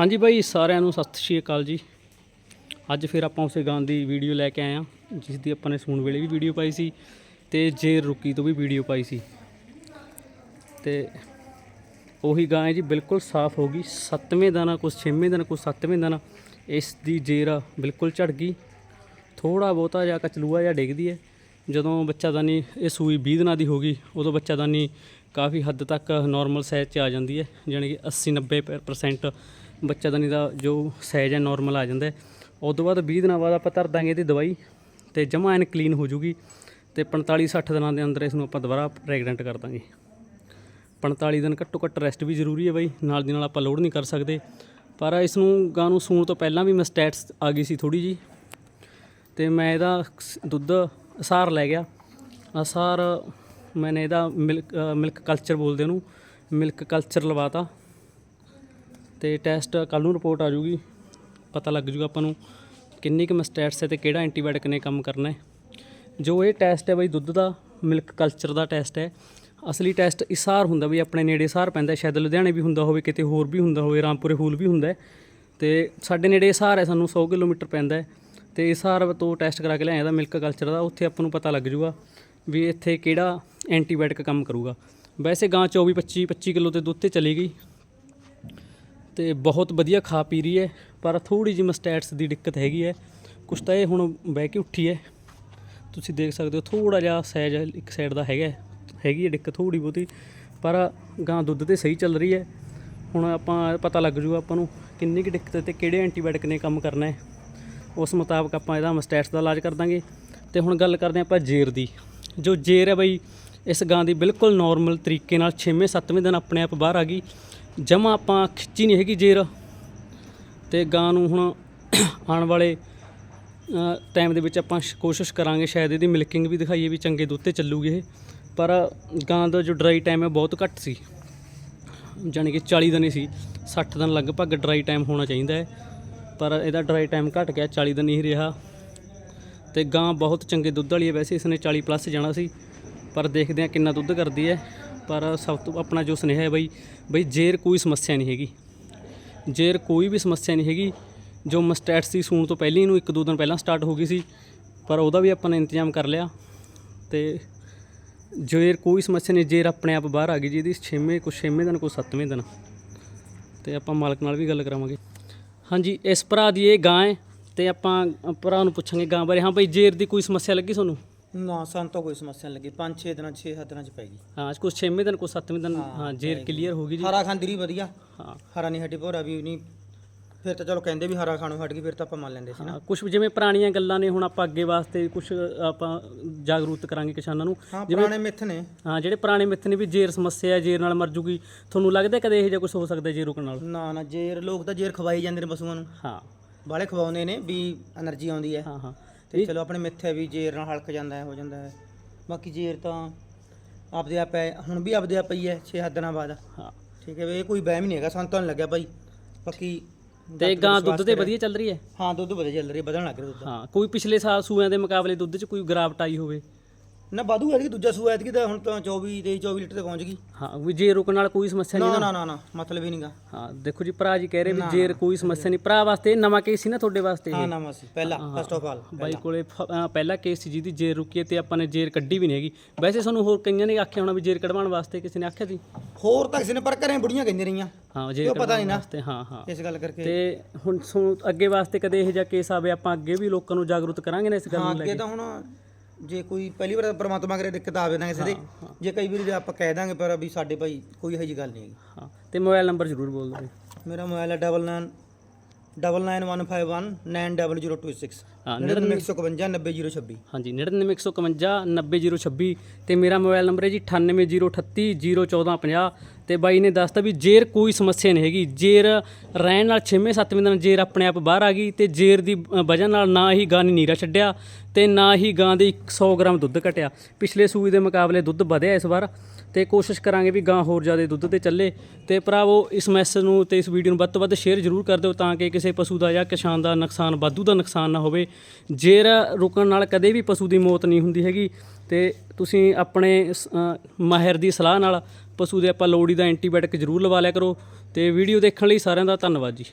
ਹਾਂਜੀ ਬਾਈ ਸਾਰਿਆਂ ਨੂੰ ਸਤਿ ਸ਼੍ਰੀ ਅਕਾਲ ਜੀ। ਅੱਜ ਫਿਰ ਆਪਾਂ ਉਸੇ ਗਾਂ ਦੀ ਵੀਡੀਓ ਲੈ ਕੇ ਆਏ ਆ ਜਿਸ ਦੀ ਆਪਾਂ ਨੇ ਸੂਣ ਵੇਲੇ ਵੀ ਵੀਡੀਓ ਪਾਈ ਸੀ ਤੇ ਜੇਰ ਰੁਕੀ ਤੋਂ ਵੀ ਵੀਡੀਓ ਪਾਈ ਸੀ। ਤੇ ਉਹੀ ਗਾਂ ਹੈ ਜੀ, ਬਿਲਕੁਲ ਸਾਫ਼ ਹੋ ਗਈ। ਸੱਤਵੇਂ ਦਾਣਾ ਕੁਛ ਛੇਵੇਂ ਦਾਣਾ ਕੁਛ ਸੱਤਵੇਂ ਦਾਣਾ ਇਸ ਦੀ ਜੇਰ ਬਿਲਕੁਲ ਝੜ ਗਈ। ਥੋੜਾ ਬਹੁਤਾ ਜਾਂ ਕਚਲੂਆ ਜਾਂ ਡਿੱਗਦੀ ਹੈ। ਜਦੋਂ ਬੱਚਾਦਾਨੀ ਇਹ ਸੂਈ 20 ਦਿਨਾਂ ਦੀ ਹੋ ਗਈ, ਉਦੋਂ ਬੱਚਾਦਾਨੀ ਕਾਫੀ ਹੱਦ ਤੱਕ ਨਾਰਮਲ ਸਾਈਜ਼ 'ਚ ਆ ਜਾਂਦੀ ਹੈ ਯਾਨੀ ਕਿ 80 90% ਬੱਚਾਦਾਨੀ ਦਾ ਜੋ ਸਾਈਜ਼ ਹੈ ਨਾਰਮਲ ਆ ਜਾਂਦਾ ਹੈ। ਤੋਂ ਬਾਅਦ 20 ਦਿਨਾਂ ਬਾਅਦ ਆਪਾਂ ਧਰ ਦਾਂਗੇ ਇਹਦੀ ਦਵਾਈ ਤੇ ਜਮਾ ਐਨ ਕਲੀਨ ਹੋ ਜੂਗੀ ਤੇ 45 60 ਦਿਨਾਂ ਦੇ ਅੰਦਰ ਇਸ ਨੂੰ ਆਪਾਂ ਦੁਬਾਰਾ ਪ੍ਰੈਗਨੈਂਟ ਕਰ ਦਾਂਗੇ। 45 ਦਿਨ ਘੱਟੋ ਘੱਟ ਰੈਸਟ ਵੀ ਜ਼ਰੂਰੀ ਹੈ ਬਾਈ, ਨਾਲ ਦੀ ਨਾਲ ਆਪਾਂ ਲੋਡ ਨਹੀਂ ਕਰ ਸਕਦੇ। ਪਰ ਇਸ ਨੂੰ ਗਾਂ ਨੂੰ ਸੂਣ ਤੋਂ ਪਹਿਲਾਂ ਵੀ ਮਸਟੈਟਸ ਆ ਗਈ ਸੀ ਥੋੜੀ ਜੀ ਤੇ ਮੈਂ ਇਹਦਾ ਸ- ਦੁੱਧ ਅਸਾਰ ਲੈ ਗਿਆ। ਅਸਾਰ, ਮੈਨੇ ਇਹਦਾ ਮਿਲਕ ਮਿਲਕ ਕਲਚਰ ਬੋਲਦੇ ਉਹਨੂੰ। ਮਿਲਕ ਕਲਚਰ ਲਵਾਤਾ। ਤੇ ਟੈਸਟ ਕੱਲ ਨੂੰ ਰਿਪੋਰਟ ਆ ਜੂਗੀ ਪਤਾ ਲੱਗ ਜੂਗਾ ਆਪਾਂ ਨੂੰ ਕਿੰਨੀ ਕੁ ਮਸਟੈਟਸ ਹੈ ਤੇ ਕਿਹੜਾ ਐਂਟੀਬਾਇਓਟਿਕ ਨੇ ਕੰਮ ਕਰਨਾ ਹੈ। ਜੋ ਇਹ ਟੈਸਟ ਹੈ ਬਈ ਦੁੱਧ ਦਾ ਮਿਲਕ ਕਲਚਰ ਦਾ ਟੈਸਟ ਹੈ। ਅਸਲੀ ਟੈਸਟ ਇਸਾਰ ਹੁੰਦਾ ਵੀ ਆਪਣੇ ਨੇੜੇ ਇਸਾਰ ਪੈਂਦਾ ਸ਼ਾਇਦ ਲੁਧਿਆਣੇ ਵੀ ਹੁੰਦਾ ਹੋਵੇ, ਕਿਤੇ ਹੋਰ ਵੀ ਹੁੰਦਾ ਹੋਵੇ, ਰਾਮਪੁਰੇ ਹੂਲ ਵੀ ਹੁੰਦਾ ਹੈ। ਤੇ ਸਾਡੇ ਨੇੜੇ ਇਸਾਰ ਹੈ, ਸਾਨੂੰ 100 ਕਿਲੋਮੀਟਰ ਪੈਂਦਾ ਹੈ। ਤੇ ਇਸਾਰ ਤੋਂ ਟੈਸਟ ਕਰਾ ਕੇ ਲਿਆਇਆ ਦਾ ਮਿਲਕ ਕਲਚਰ ਦਾ, ਉੱਥੇ ਆਪਾਂ ਨੂੰ ਪਤਾ ਲੱਗ ਜੂਗਾ ਵੀ ਇੱਥੇ ਕਿਹੜਾ ਐਂਟੀਬਾਇਓਟਿਕ ਕੰਮ ਕਰੂਗਾ। ਵੈਸੇ ਗਾਂ 24 25 25 ਕਿਲੋ ਤੇ ਦੁੱਧ ਤੇ ਚਲੀ ਗਈ। ਤੇ ਬਹੁਤ ਵਧੀਆ ਖਾ ਪੀ ਰਹੀ ਹੈ, ਪਰ ਥੋੜੀ ਜਿਹੀ ਮਸਟੈਟਸ ਦੀ ਦਿੱਕਤ ਹੈਗੀ ਹੈ। ਕੁਛ ਤਾਂ ਇਹ ਹੁਣ ਬਹਿ ਕੇ ਉੱਠੀ ਹੈ। ਤੁਸੀਂ ਦੇਖ ਸਕਦੇ ਹੋ ਥੋੜਾ ਜਿਹਾ ਸਾਈਜ਼ ਇੱਕ ਸਾਈਡ ਦਾ ਹੈਗਾ ਹੈਗੀ ਹੈ ਦਿੱਕਤ ਥੋੜੀ ਬਹੁਤੀ, ਪਰ ਗਾਂ ਦੁੱਧ ਤੇ ਸਹੀ ਚੱਲ ਰਹੀ ਹੈ। ਹੁਣ ਆਪਾਂ ਪਤਾ ਲੱਗ ਜੂਗਾ ਆਪਾਂ ਨੂੰ ਕਿੰਨੀ ਕੁ ਦਿੱਕਤ ਹੈ ਤੇ ਕਿਹੜੇ ਐਂਟੀਬਾਇਓਟਿਕ ਨੇ ਕੰਮ ਕਰਨਾ ਹੈ। ਉਸ ਮੁਤਾਬਕ ਆਪਾਂ ਇਹਦਾ ਮਸਟੈਟਸ ਦਾ ਇਲਾਜ ਕਰ ਦਾਂਗੇ। ਤੇ ਹੁਣ ਗੱਲ ਕਰਦੇ ਹਾਂ ਆਪਾਂ ਜੇਰ ਦੀ। ਜੋ ਜੇਰ ਹੈ ਬਈ, ਇਸ ਗਾਂ ਦੀ ਬਿਲਕੁਲ ਨਾਰਮਲ ਤਰੀਕੇ ਨਾਲ 6ਵੇਂ 7ਵੇਂ ਦਿਨ ਆਪਣੇ ਆਪ ਬਾਹਰ ਆ ਗਈ। ਜਮਾ ਆਪਾਂ ਖਿੱਚੀ ਨਹੀਂ ਹੈਗੀ ਜੇਰ। ਤੇ ਗਾਂ ਨੂੰ ਹੁਣ ਆਉਣ ਵਾਲੇ ਟਾਈਮ ਦੇ ਵਿੱਚ ਆਪਾਂ ਕੋਸ਼ਿਸ਼ ਕਰਾਂਗੇ ਸ਼ਾਇਦ ਇਹਦੀ ਮਿਲਕਿੰਗ ਵੀ ਦਿਖਾਈਏ ਵੀ ਚੰਗੇ ਦੁੱਧ ਤੇ ਚੱਲੂਗੀ ਇਹ। ਪਰ ਗਾਂ ਦਾ ਜੋ ਡਰਾਈ ਟਾਈਮ ਹੈ ਬਹੁਤ ਘੱਟ ਸੀ। ਜਾਣੀ ਕਿ 40 ਦਿਨ ਹੀ ਸੀ। 60 ਦਿਨ ਲਗਭਗ ਡਰਾਈ ਟਾਈਮ ਹੋਣਾ ਚਾਹੀਦਾ ਹੈ। ਪਰ ਇਹਦਾ ਡਰਾਈ ਟਾਈਮ ਘਟ ਗਿਆ 40 ਦਿਨ ਹੀ ਰਿਹਾ। ਤੇ ਗਾਂ ਬਹੁਤ ਚੰਗੇ ਦੁੱਧ ਵਾਲੀ ਹੈ ਵੈਸੇ ਇਸਨੇ 40 ਪਲੱਸ ਜਾਣਾ ਸੀ। ਪਰ ਦੇਖਦੇ ਹਾਂ ਕਿੰਨਾ ਦੁੱਧ ਕਰਦੀ ਹੈ। ਪਰ ਸਭ ਤੋਂ ਆਪਣਾ ਜੋ ਸੁਨੇਹਾ ਹੈ ਬਈ ਬਈ ਜੇਰ ਕੋਈ ਸਮੱਸਿਆ ਨਹੀਂ ਹੈਗੀ। ਜੇਰ ਕੋਈ ਵੀ ਸਮੱਸਿਆ ਨਹੀਂ ਹੈਗੀ, ਜੋ ਮਸਟੈਟਸ ਦੀ ਸੂਣ ਤੋਂ ਪਹਿਲਾਂ ਇਹਨੂੰ ਇੱਕ ਦੋ ਦਿਨ ਪਹਿਲਾਂ ਸਟਾਰਟ ਹੋ ਗਈ ਸੀ, ਪਰ ਉਹਦਾ ਵੀ ਆਪਾਂ ਨੇ ਇੰਤਜ਼ਾਮ ਕਰ ਲਿਆ। ਤੇ ਜੇਰ ਕੋਈ ਸਮੱਸਿਆ ਨਹੀਂ, ਜੇਰ ਆਪਣੇ ਆਪ ਬਾਹਰ ਆ ਗਈ ਜੀ, ਇਹਦੀ 6ਵੇਂ ਕੁਛ 6ਵੇਂ ਦਿਨ ਕੁਛ 7ਵੇਂ ਦਿਨ। ਤੇ ਆਪਾਂ ਮਾਲਕ ਨਾਲ ਵੀ ਗੱਲ ਕਰਾਵਾਂਗੇ। ਹਾਂਜੀ, ਇਸ ਭਰਾ ਦੀ ਇਹ ਗਾਂ ਹੈ, ਤੇ ਆਪਾਂ ਭਰਾ ਨੂੰ ਪੁੱਛਾਂਗੇ ਗਾਂ ਬਾਰੇ। ਹਾਂ ਬਈ, ਜੇਰ ਦੀ ਕੋਈ ਸਮੱਸਿਆ ਲੱਗੀ ਤੁਹਾਨੂੰ? ਨਾ ਸਾਨੂੰ ਕੋਈ ਸਮੱਸਿਆ ਨਹੀਂ ਲੱਗੀ। 5-6 ਦਿਨਾਂ 6-7 ਦਿਨਾਂ ਚ ਪੈ ਗਈ। ਹਾਂ ਕੁਝ 6ਵੇਂ ਦਿਨ ਕੁਝ 7ਵੇਂ ਦਿਨ ਹਾਂ ਜੇ ਕਲੀਅਰ ਹੋ ਗਈ ਜੀ। ਹਰਾ ਖਾਂਦੀ ਰਹੀ ਵਧੀਆ। ਹਾਂ। ਹਰਾ ਨਹੀਂ ਹਟੀ ਭੋਰਾ ਵੀ ਨਹੀਂ। ਫਿਰ ਤਾਂ ਚਲੋ ਕਹਿੰਦੇ ਵੀ ਹਰਾ ਖਾਣੋਂ ਹਟ ਗਈ ਫਿਰ ਤਾਂ ਆਪਾਂ ਮੰਨ ਲੈਂਦੇ ਸੀ ਨਾ। ਕੁਝ ਜਿਵੇਂ ਪੁਰਾਣੀਆਂ ਗੱਲਾਂ ਨੇ ਹੁਣ ਆਪਾਂ ਅੱਗੇ ਵਾਸਤੇ ਕੁਝ ਆਪਾਂ ਜਾਗਰੂਕ ਕਰਾਂਗੇ ਕਿਸਾਨਾਂ ਨੂੰ। ਹਾਂ ਪੁਰਾਣੇ ਮਿੱਥ ਨੇ। ਹਾਂ ਜਿਹੜੇ ਪੁਰਾਣੇ ਮਿੱਥ ਨੇ ਵੀ ਜੇਰ ਸਮੱਸਿਆ ਹੈ ਜੇਰ ਨਾਲ ਮਰ ਜੂਗੀ। ਤੁਹਾਨੂੰ ਲੱਗਦਾ ਕਦੇ ਇਹੋ ਜਿਹਾ ਕੁਝ ਹੋ ਸਕਦਾ ਜੇ ਰੁਕਣ ਨਾਲ? ਨਾ ਨਾ ਜੇਰ ਲੋਕ ਤਾਂ ਜੇਰ ਖਵਾਈ ਜਾਂਦੇ ਨੇ ਪਸ਼ੂਆਂ ਨੂੰ। ਹਾਂ। ਬਾਲੇ ਖਵਾਉਂਦੇ ਨੇ ਵੀ એનર્ਜੀ ਆਉਂਦੀ ਹੈ। ਹਾਂ ਹਾਂ। ਤੇ ਚਲੋ ਆਪਣੇ ਮਿੱਥ ਵੀ ਜੇਰ ਨਾਲ ਹਲਕ ਜਾਂਦਾ ਹੈ ਹੋ ਜਾਂਦਾ ਹੈ। ਬਾਕੀ ਜੇਰ ਤਾਂ ਆਪਦੇ ਆਪ ਹੈ ਹੁਣ ਵੀ ਆਪਦੇ ਆਪ ਹੀ ਹੈ 6 ਦਿਨਾਂ ਬਾਅਦ। ਹਾਂ। ਠੀਕ ਹੈ ਵੀ ਇਹ ਕੋਈ ਵਹਿਮ ਨਹੀਂ ਹੈਗਾ ਸਾਨੂੰ ਤਾਂ ਨਹੀਂ ਲੱਗਿਆ ਭਾਈ। ਬਾਕੀ ਤੇ ਗਾਂ ਦੁੱਧ ਤੇ ਵਧੀਆ ਚੱਲ ਰਹੀ ਹੈ? ਹਾਂ ਦੁੱਧ ਵਧੀਆ ਚੱਲ ਰਹੀ ਹੈ ਵਧਣ ਲੱਗ ਰਿਹਾ ਦੁੱਧ। ਹਾਂ ਕੋਈ ਪਿਛਲੇ ਸਾਲ ਸੂਆਂ ਦੇ ਮੁਕਾਬਲੇ ਦੁੱਧ 'ਚ ਕੋਈ ਗਿਰਾਵਟ ਆਈ ਹੋਵੇ। ਨਾ ਵਾਧੂ ਐਤਕੀ ਦੂਜਾ ਸੂਆ ਐਤਕੀ ਤਾਂ ਹੁਣ ਤਾਂ 24 23 24 ਲੀਟਰ ਤੇ ਪਹੁੰਚ ਗਈ। ਹਾਂ ਵੀ ਜੇਰ ਰੁਕਣ ਨਾਲ ਕੋਈ ਸਮੱਸਿਆ ਨਹੀਂ ਨਾ ਨਾ। ਨਾ ਨਾ ਮਤਲਬ ਹੀ ਨਹੀਂਗਾ। ਹਾਂ ਦੇਖੋ ਜੀ ਭਰਾ ਜੀ ਕਹਿ ਰਹੇ ਵੀ ਜੇਰ ਕੋਈ ਸਮੱਸਿਆ ਨਹੀਂ। ਭਰਾ ਵਾਸਤੇ ਇਹ ਨਵਾਂ ਕੇਸ ਸੀ ਨਾ ਤੁਹਾਡੇ ਵਾਸਤੇ ਹਾਂ ਇਹ। ਨਾਮ ਸੀ ਪਹਿਲਾ ਫਸਟ ਆਫ ਆਲ ਬਾਈ ਕੋਲੇ ਫ- ਅਹ ਪਹਿਲਾ ਕੇਸ ਸੀ ਜਿਹਦੀ ਜੇਰ ਰੁਕੀ ਹੈ ਤੇ ਆਪਾਂ ਨੇ ਜੇਰ ਕੱਢੀ ਵੀ ਨਹੀਂ ਹੈਗੀ। ਵੈਸੇ ਸਾਨੂੰ ਹੋਰ ਕਈਆਂ ਨੇ ਆਖਿਆ ਹੋਣਾ ਵੀ ਜੇਰ ਕਢਵਾਉਣ ਵਾਸਤੇ ਕਿਸੇ ਨੇ ਆਖਿਆ ਸੀ। ਹੋਰ ਤਾਂ ਕਿਸੇ ਨੇ ਪਰ ਘਰੇ ਬੁੜੀਆਂ ਕਹਿੰਦੀਆਂ ਰਹੀਆਂ। ਹਾਂ ਜੇਰ ਪਤਾ ਕਢਵਾਉਣ ਨਹੀਂ ਨਾ। ਵਾਸਤੇ ਹਾਂ ਹਾਂ। ਇਸ ਗੱਲ ਕਰਕੇ। ਤੇ ਹੁਣ ਸੋ ਅੱਗੇ ਵਾਸਤੇ ਕਦੇ ਇਹੋ ਜਿਹਾ ਕੇਸ ਆਵੇ ਆਪਾਂ ਅੱਗੇ ਵੀ ਲੋਕਾਂ ਨੂੰ ਜਾਗਰੂਕ ਕਰਾਂਗੇ ਨਾ ਇਸ ਗੱਲ ਹਾਂ ਨੂੰ ਲੈ ਅੱਗੇ ਕੇ। ਤਾਂ ਹੁਣ ਜੇ ਕੋਈ ਪਹਿਲੀ ਵਾਰ ਪ੍ਰਮਾਤਮਾ ਕਰੇ ਦਿੱਕਤ ਆਵੇ ਤਾਂ ਕਿਸੇ ਦੇ ਜੇ ਕਈ ਵਾਰੀ ਆਪਾਂ ਕਹਿ ਦਾਂਗੇ ਪਰ ਵੀ ਸਾਡੇ ਭਾਈ ਕੋਈ ਇਹੋ ਜਿਹੀ ਗੱਲ ਨਹੀਂ ਹੈਗੀ। ਹਾਂ ਤੇ ਮੋਬਾਈਲ ਨੰਬਰ ਜ਼ਰੂਰ ਬੋਲ ਦਿਓ ਜੀ। ਮੇਰਾ ਮੋਬਾਈਲ ਹੈ 99 99151 90026 ਹਾਂ 99155 90026 ਹਾਂਜੀ 99151 90026 ਤੇ ਮੇਰਾ ਮੋਬਾਈਲ ਨੰਬਰ ਹੈ ਜੀ 9803801450 ਤੇ ਬਾਈ ਨੇ ਦੱਸਤਾ ਵੀ ਜੇਰ ਕੋਈ ਸਮੱਸਿਆ ਨਹੀਂ ਹੈਗੀ। ਜੇਰ ਰਹਿਣ ਨਾਲ 6ਵੇਂ 7ਵੇਂ ਦਿਨ ਜੇਰ ਆਪਣੇ ਆਪ ਬਾਹਰ ਆ ਗਈ ਤੇ ਜੇਰ ਦੀ ਵਜ੍ਹਾ ਨਾਲ ਨਾ ਹੀ ਗਾਂ ਨੇ ਨੀਰਾ ਛੱਡਿਆ ਤੇ ਨਾ ਹੀ ਗਾਂ ਦੇ 100 ਗ੍ਰਾਮ ਦੁੱਧ ਘਟਿਆ। ਪਿਛਲੇ ਸੂਈ ਦੇ ਮੁਕਾਬਲੇ ਦੁੱਧ ਵਧਿਆ ਇਸ ਵਾਰ। ਤੇ ਕੋਸ਼ਿਸ਼ ਕਰਾਂਗੇ ਵੀ ਗਾਂ ਹੋਰ ਜ਼ਿਆਦਾ ਦੁੱਧ ਤੇ ਚੱਲੇ। ਤੇ ਭਰਾਵੋ, ਇਸ ਮੈਸੇਜ ਨੂੰ ਤੇ ਇਸ ਵੀਡੀਓ ਨੂੰ ਵੱਧ ਤੋਂ ਵੱਧ ਸ਼ੇਅਰ ਜ਼ਰੂਰ ਕਰ ਦਿਓ ਤਾਂ ਕਿ ਕਿਸੇ ਪਸ਼ੂ ਦਾ ਜਾਂ ਕਿਸਾਨ ਦਾ ਨੁਕਸਾਨ, ਵਾਧੂ ਦਾ ਨੁਕਸਾਨ ਨਾ ਹੋਵੇ। ਜੇਰ ਰੁਕਣ ਨਾਲ ਕਦੇ ਵੀ ਪਸ਼ੂ ਦੀ ਮੌਤ ਨਹੀਂ ਹੁੰਦੀ ਹੈਗੀ। ਤੇ ਤੁਸੀਂ ਆਪਣੇ ਮਾਹਿਰ ਦੀ ਸਲਾਹ ਨਾਲ ਪਸ਼ੂ ਦੇ ਆਪਾਂ ਲੋੜੀ ਦਾ ਐਂਟੀਬਾਇਓਟਿਕ ਜ਼ਰੂਰ ਲਵਾ ਲਿਆ ਕਰੋ। ਤੇ ਵੀਡੀਓ ਦੇਖਣ ਲਈ ਸਾਰਿਆਂ ਦਾ ਧੰਨਵਾਦ ਜੀ।